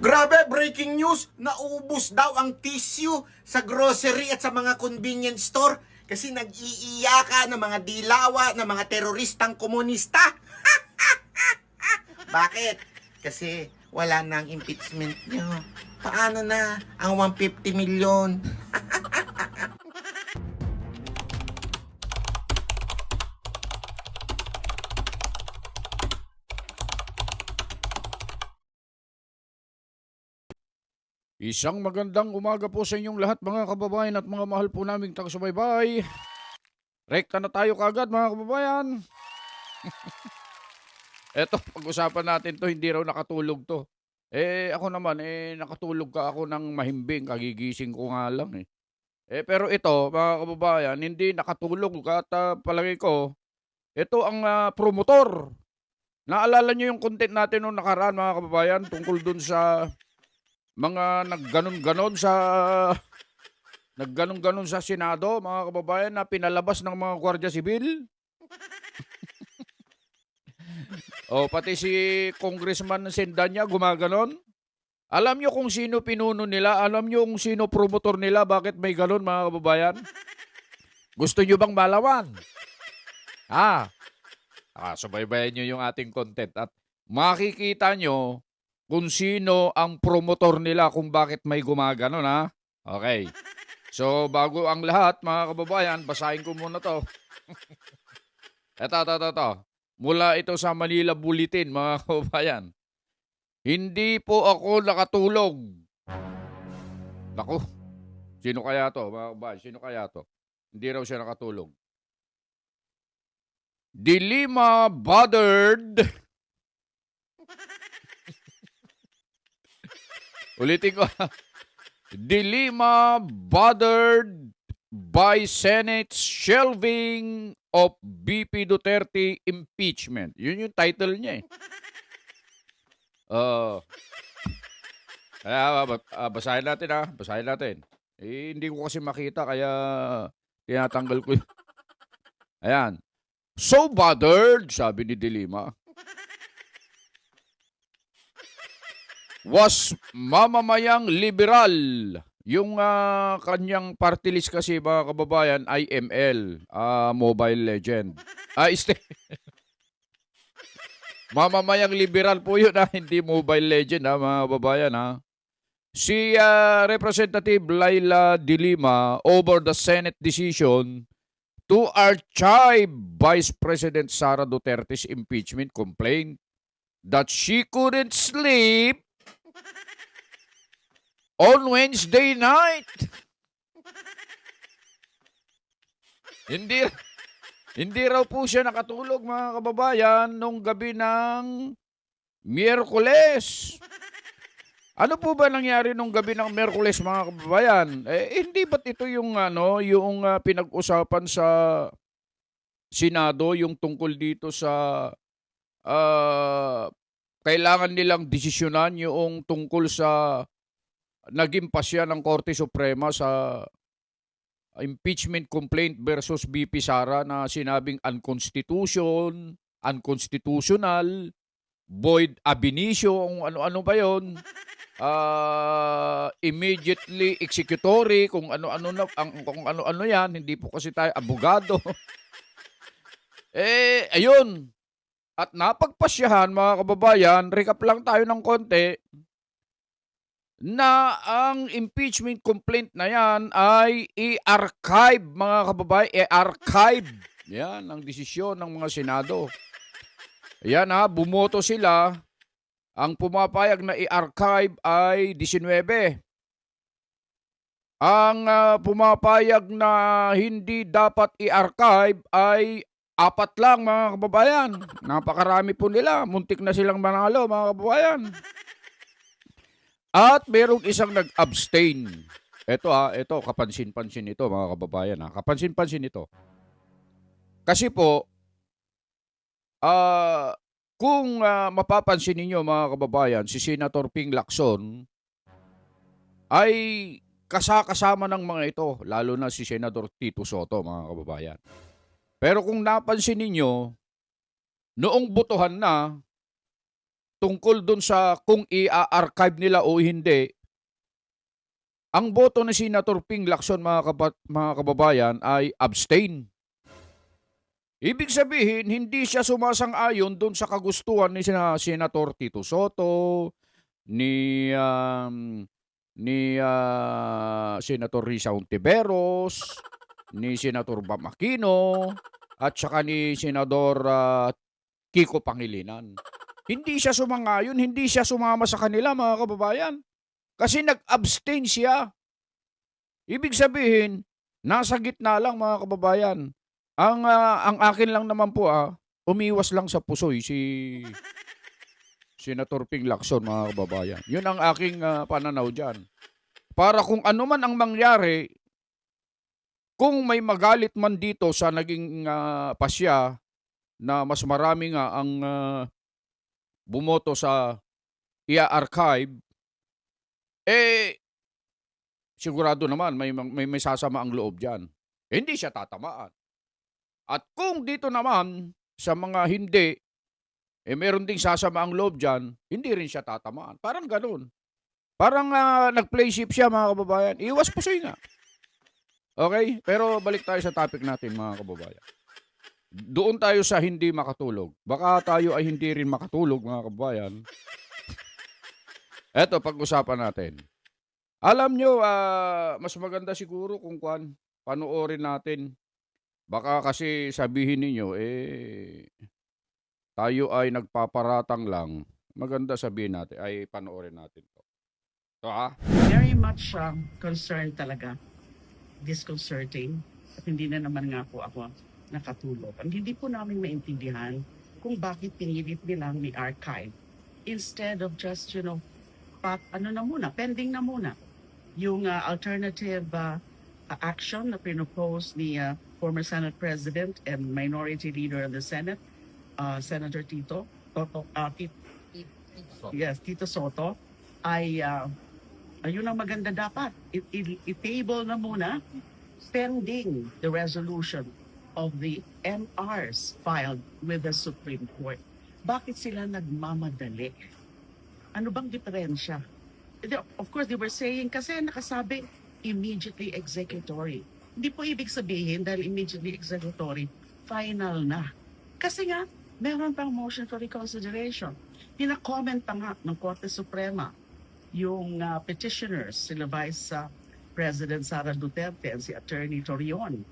Grabe, breaking news! Naubos daw ang tissue sa grocery at sa mga convenience store kasi nag-iiyaka ng mga dilawa ng mga teroristang komunista. Bakit? Kasi wala na ang impeachment nyo. Paano na ang 150 milyon? Isang magandang umaga po sa inyong lahat mga kababayan at mga mahal po naming taga-subaybay. Rekta na tayo kagad mga kababayan. Eto, pag-usapan natin to, hindi raw nakatulog to. Eh, ako naman, eh, nakatulog ka ako ng mahimbing, kagigising ko nga lang eh. Eh, pero ito, mga kababayan, hindi nakatulog at ah, palagay ko, ito ang ah, promotor. Naalala nyo yung content natin noong nakaraan mga kababayan tungkol dun sa mga nagganon-ganon sa nagganon-ganon sa Senado, mga kababayan, na pinalabas ng mga Gwardiya Sibil. o pati si Congressman Sendanya gumaganon. Alam nyo kung sino pinuno nila? Alam nyo kung sino promotor nila? Bakit may ganon, mga kababayan? Gusto nyo bang malawan? Ah, ah subaybayan nyo yung ating content at makikita nyo kung sino ang promotor nila kung bakit may gumaganon ha. Okay. So bago ang lahat mga kababayan, basahin ko muna to. eto, eto, eto, eto. Mula ito sa Manila Bulletin mga kababayan. Hindi po ako nakatulog. Naku. Sino kaya to mga kababayan? Sino kaya to? Hindi raw siya nakatulog. Dilima bothered Ulitin ko. Dilima bothered by Senate's shelving of BP Duterte impeachment. Yun yung title niya eh. Uh, kaya ah, basahin natin ha. Basahin natin. Eh, hindi ko kasi makita kaya tinatanggal ko. y- Ayan. So bothered, sabi ni Dilima, was mamamayang liberal. Yung ah, kanyang party list kasi mga kababayan ay ML, ah, Mobile Legend. Ah, este. mamamayang liberal po yun ah, hindi Mobile Legend ah, mga kababayan ha. Si ah, Representative Laila Dilima over the Senate decision to archive Vice President Sara Duterte's impeachment complaint that she couldn't sleep on Wednesday night. hindi hindi raw po siya nakatulog mga kababayan nung gabi ng Miyerkules. Ano po ba nangyari nung gabi ng Miyerkules mga kababayan? Eh, hindi ba't ito yung ano, yung ah, pinag-usapan sa Senado yung tungkol dito sa ah, kailangan nilang desisyonan yung tungkol sa naging pasya ng Korte Suprema sa impeachment complaint versus BP Sara na sinabing unconstitution, unconstitutional, void ab initio, kung ano-ano ba yon Ah, immediately executory, kung ano-ano na, ang, kung ano-ano yan, hindi po kasi tayo abogado. eh, ayun. At napagpasyahan, mga kababayan, recap lang tayo ng konti, na ang impeachment complaint na yan ay i-archive, mga kababayan, i-archive. Yan ang desisyon ng mga Senado. Yan ha, bumoto sila. Ang pumapayag na i-archive ay 19. Ang ah, pumapayag na hindi dapat i-archive ay apat lang mga kababayan. Napakarami po nila. Muntik na silang manalo mga kababayan. At merong isang nag-abstain. Ito ha, ito, kapansin-pansin ito mga kababayan ha. Kapansin-pansin ito. Kasi po, ah, kung ah, mapapansin ninyo mga kababayan, si Senator Ping Lacson ay kasakasama ng mga ito, lalo na si Senator Tito Soto mga kababayan. Pero kung napansin ninyo, noong botohan na, tungkol dun sa kung i-archive nila o hindi, ang boto ni Senator Ping Lacson mga, kaba- mga kababayan ay abstain. Ibig sabihin, hindi siya sumasang-ayon doon sa kagustuhan ni sina Senator Tito Soto, ni um, ni ah, Senator Risa Ontiveros, ni Senator Bam at saka ni Senador ah, Kiko Pangilinan. Hindi siya sumangayon, hindi siya sumama sa kanila mga kababayan. Kasi nag-abstain siya. Ibig sabihin, nasa gitna lang mga kababayan. Ang ah, ang akin lang naman po ah, umiwas lang sa pusoy si Senator Ping Lacson mga kababayan. Yun ang aking ah, pananaw diyan. Para kung ano man ang mangyari, kung may magalit man dito sa naging ah, pasya na mas marami nga ang ah, bumoto sa i-archive, eh, sigurado naman may, may, may sasama ang loob dyan. Hindi siya tatamaan. At kung dito naman, sa mga hindi, eh meron ding sasama ang loob dyan, hindi rin siya tatamaan. Parang ganun. Parang ah, nag-playship siya mga kababayan. Iwas pusoy nga. Okay? Pero balik tayo sa topic natin mga kababayan. Doon tayo sa hindi makatulog. Baka tayo ay hindi rin makatulog mga kababayan. Eto, pag-usapan natin. Alam nyo, ah, mas maganda siguro kung kwan, panoorin natin. Baka kasi sabihin ninyo, eh, tayo ay nagpaparatang lang. Maganda sabihin natin, ay panoorin natin to. To ha? very much um, concerned talaga. Disconcerting. At hindi na naman nga po ako nakatulog. Ang hindi po namin maintindihan kung bakit pinilit nilang may archive instead of just, you know, pat, ano na muna, pending na muna yung uh, alternative uh, action na pinopose ni uh, former Senate President and Minority Leader of the Senate, uh, Senator Tito, Toto, uh, Tito, yes, Tito Soto, ay uh, ayun ang maganda dapat. I-table na muna pending the resolution of the MRs filed with the Supreme Court. Bakit sila nagmamadali? Ano bang diferensya? Of course, they were saying kasi nakasabi immediately executory. Hindi po ibig sabihin dahil immediately executory, final na. Kasi nga, meron pang motion for reconsideration. Pina-comment pa nga ng Korte Suprema yung uh, petitioners, sila Vice uh, President Sara Duterte at si Attorney Torion.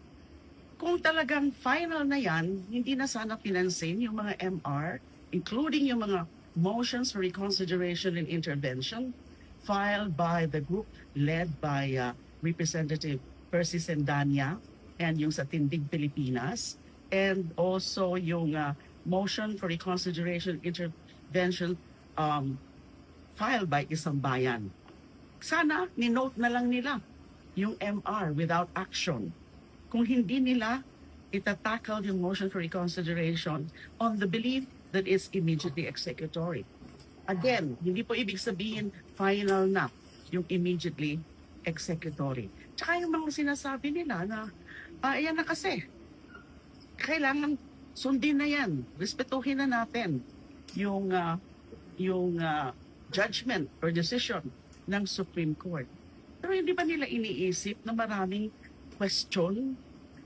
Kung talagang final na yan, hindi na sana pinansin yung mga MR, including yung mga motions for reconsideration and intervention filed by the group led by uh, Representative Percy Sendanya and yung sa Tindig Pilipinas and also yung uh, motion for reconsideration intervention um, filed by isang bayan. Sana ni-note na lang nila yung MR without action. Kung hindi nila itatackle yung motion for reconsideration on the belief that it's immediately executory. Again, hindi po ibig sabihin final na yung immediately executory. Tsaka yung mga sinasabi nila na, ah, ayan na kasi, kailangan sundin na yan. Respetuhin na natin yung, ah, yung ah, judgment or decision ng Supreme Court. Pero hindi ba nila iniisip na maraming question,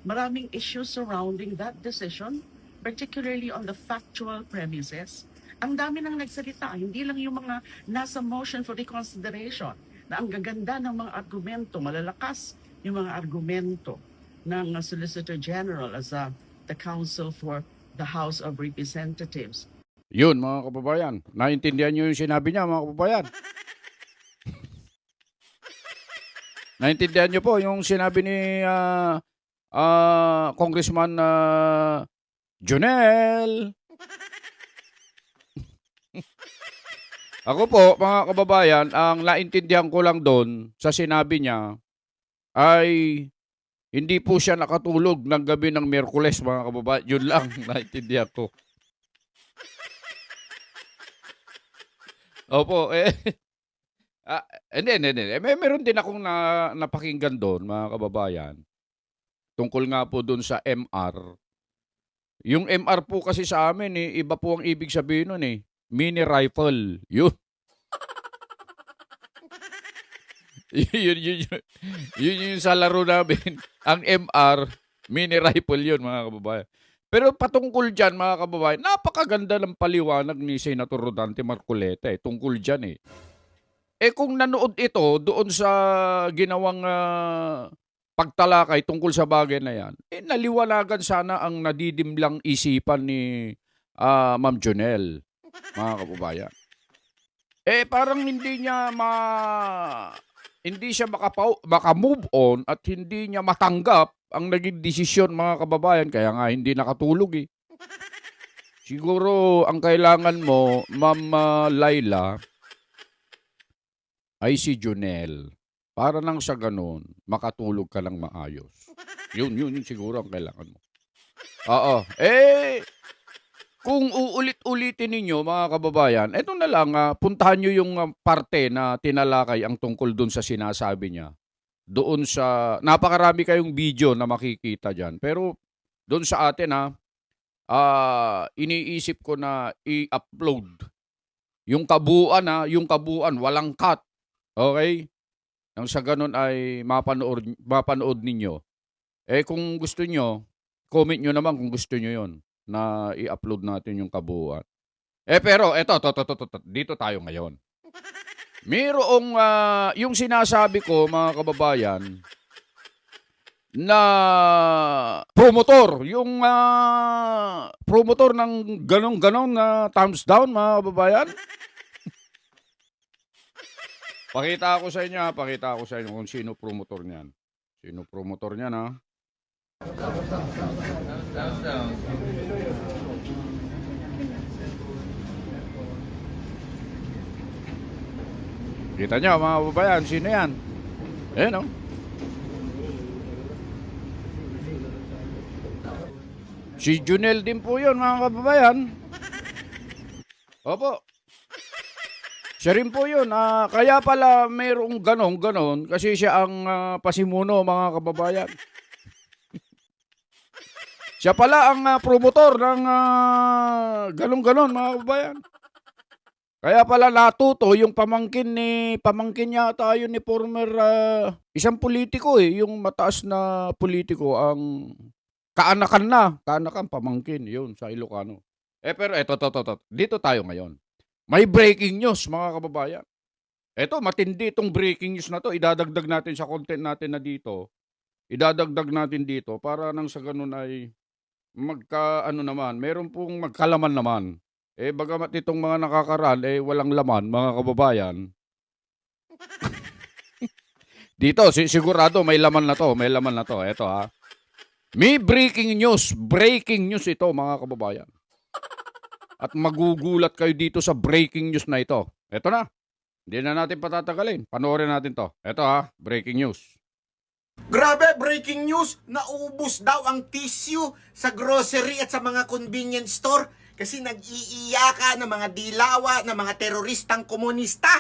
maraming issues surrounding that decision, particularly on the factual premises? Ang dami nang nagsalita, hindi lang yung mga nasa motion for reconsideration, na ang gaganda ng mga argumento, malalakas yung mga argumento ng uh, Solicitor General as uh, the counsel for the House of Representatives. Yun mga kababayan. Naintindihan nyo yung sinabi niya mga kababayan. Naintindihan nyo po yung sinabi ni ah, ah, Congressman uh, Junel. Ako po, mga kababayan, ang naintindihan ko lang doon sa sinabi niya ay hindi po siya nakatulog ng gabi ng Miyerkules, mga kababayan. Yun lang, naintindihan ko. Opo, eh. Ah, hindi, hindi, hindi. Eh, May meron din akong na, napakinggan doon, mga kababayan. Tungkol nga po doon sa MR. Yung MR po kasi sa amin, eh, iba po ang ibig sabihin nun eh. mini rifle. Yun. yun, yun, yun, yun, yun sa laro namin. Ang MR, mini rifle yun, mga kababayan. Pero patungkol dyan, mga kababayan, napakaganda ng paliwanag ni Senator Rodante Marcoleta eh, tungkol dyan eh. Eh kung nanood ito doon sa ginawang ah, pagtalakay tungkol sa bagay na yan, eh naliwanagan sana ang nadidimlang isipan ni ah, Ma'am Jonel, mga kababayan. Eh parang hindi niya ma hindi siya makapaw, maka-move on at hindi niya matanggap ang naging desisyon mga kababayan kaya nga hindi nakatulog eh. Siguro ang kailangan mo, Ma'am ah, Laila, ay si Junel. Para nang sa ganun, makatulog ka lang maayos. Yun, yun, yun siguro ang kailangan mo. Oo. Eh, kung uulit-ulitin ninyo, mga kababayan, eto na lang, ah, puntahan nyo yung ah, parte na tinalakay ang tungkol dun sa sinasabi niya. Doon sa, napakarami kayong video na makikita dyan. Pero, doon sa atin ha, ah, iniisip ko na i-upload. Yung kabuuan ha, yung kabuuan, walang cut. Okay? Nang sa ganun ay mapanood, mapanood ninyo. Eh kung gusto nyo, comment nyo naman kung gusto nyo yon na i-upload natin yung kabuuan. Eh pero eto, to, to, to, to, to, dito tayo ngayon. Mayroong ah, yung sinasabi ko mga kababayan na promotor, yung ah, promotor ng ganong-ganon na thumbs down mga kababayan. Pakita ko sa inyo, ha, pakita ko sa inyo kung sino promotor niyan. Sino promotor niyan ha? Kita niyo mga kababayan, sino yan? Eh no? Si Junel din po yun mga kababayan. Opo. Siya rin po yun. Ah, kaya pala mayroong ganong ganon kasi siya ang ah, pasimuno mga kababayan. siya pala ang ah, promotor ng uh, ganong ganon mga kababayan. Kaya pala natuto yung pamangkin ni pamangkin yata yun ni former ah, isang politiko eh, yung mataas na politiko ang kaanakan na, kaanakan pamangkin yun sa Ilocano. Eh pero eto to to to. Dito tayo ngayon. May breaking news, mga kababayan. Eto, matindi itong breaking news na to. Idadagdag natin sa content natin na dito. Idadagdag natin dito para nang sa ganun ay magka, ano naman, meron pong magkalaman naman. Eh, bagamat itong mga nakakaraan, eh, walang laman, mga kababayan. dito, si- sigurado may laman na to, may laman na to. Eto ha. May breaking news, breaking news ito, mga kababayan. At magugulat kayo dito sa breaking news na ito. Ito na. Hindi na natin patatagalin. Panoorin natin to. Ito ha, breaking news. Grabe, breaking news, naubos daw ang tissue sa grocery at sa mga convenience store kasi nag-iiyaka ng mga dilawa ng mga teroristang komunista.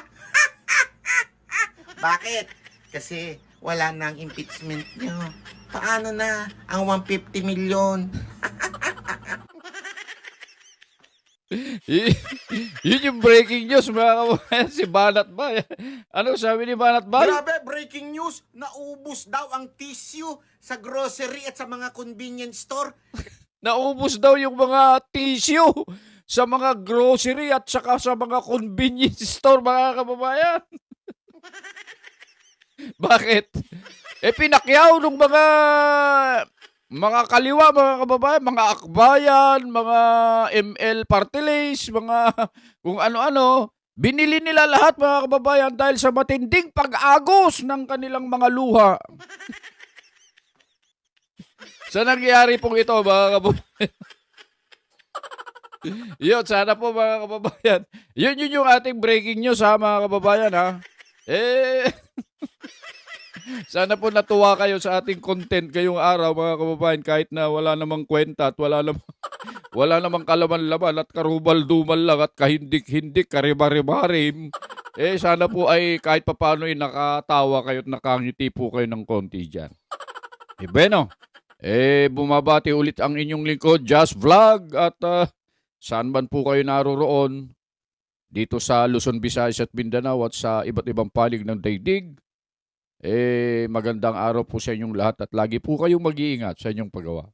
Bakit? Kasi wala na ang impeachment nyo. Paano na ang 150 million? Yun yung breaking news, mga kababayan. Si Banat ba? Ano sabi ni Banat ba? Grabe, breaking news, naubos daw ang tissue sa grocery at sa mga convenience store. Naubos daw yung mga tissue sa mga grocery at saka sa mga convenience store, mga kababayan. Bakit? Eh, pinakyaw nung mga mga kaliwa, mga kababayan, mga akbayan, mga ML party mga kung ano-ano, binili nila lahat, mga kababayan, dahil sa matinding pag-agos ng kanilang mga luha. sa nangyari pong ito, mga kababayan. yun, sana po mga kababayan. Yun, yun yung ating breaking news ha, mga kababayan ha. Eh, sana po natuwa kayo sa ating content ngayong araw mga kababayan kahit na wala namang kwenta at wala namang, wala namang kalaman-laman at karubal-dumal lang at kahindik-hindik, karibar-ribarim. Eh, sana po ay kahit papano ay nakatawa kayo at nakangiti po kayo ng konti dyan. Eh, bueno. Eh, bumabati ulit ang inyong lingkod, Just Vlog. At ah, saan man po kayo naroroon, dito sa Luzon, Visayas at Mindanao at sa iba't ibang palig ng daigdig. Eh, magandang araw po sa inyong lahat at lagi po kayong mag-iingat sa inyong paggawa.